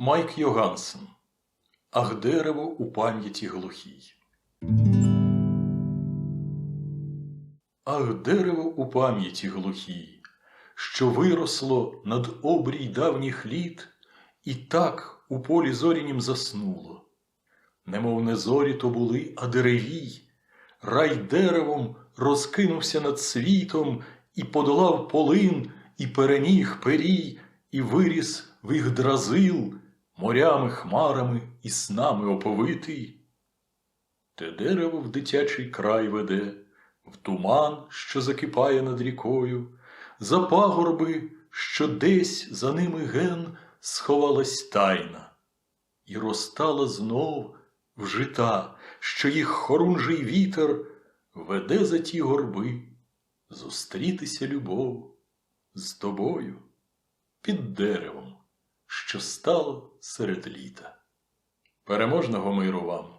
Майк Йогансен Ах дерево у пам'яті глухій. Ах дерево у пам'яті глухій, що виросло над обрій давніх літ, і так у полі зорянім заснуло. Немов не зорі то були, а деревій, рай деревом розкинувся над світом і подолав полин, і переміг перій, і виріс в їх дразил, морями, хмарами і снами оповитий. Те дерево в дитячий край веде, в туман, що закипає над рікою, за пагорби, що десь за ними ген сховалась тайна, і розтала знов в жита, що їх хорунжий вітер веде за ті горби. Зустрітися любов з тобою під деревом, що стало серед літа. Переможного миру вам!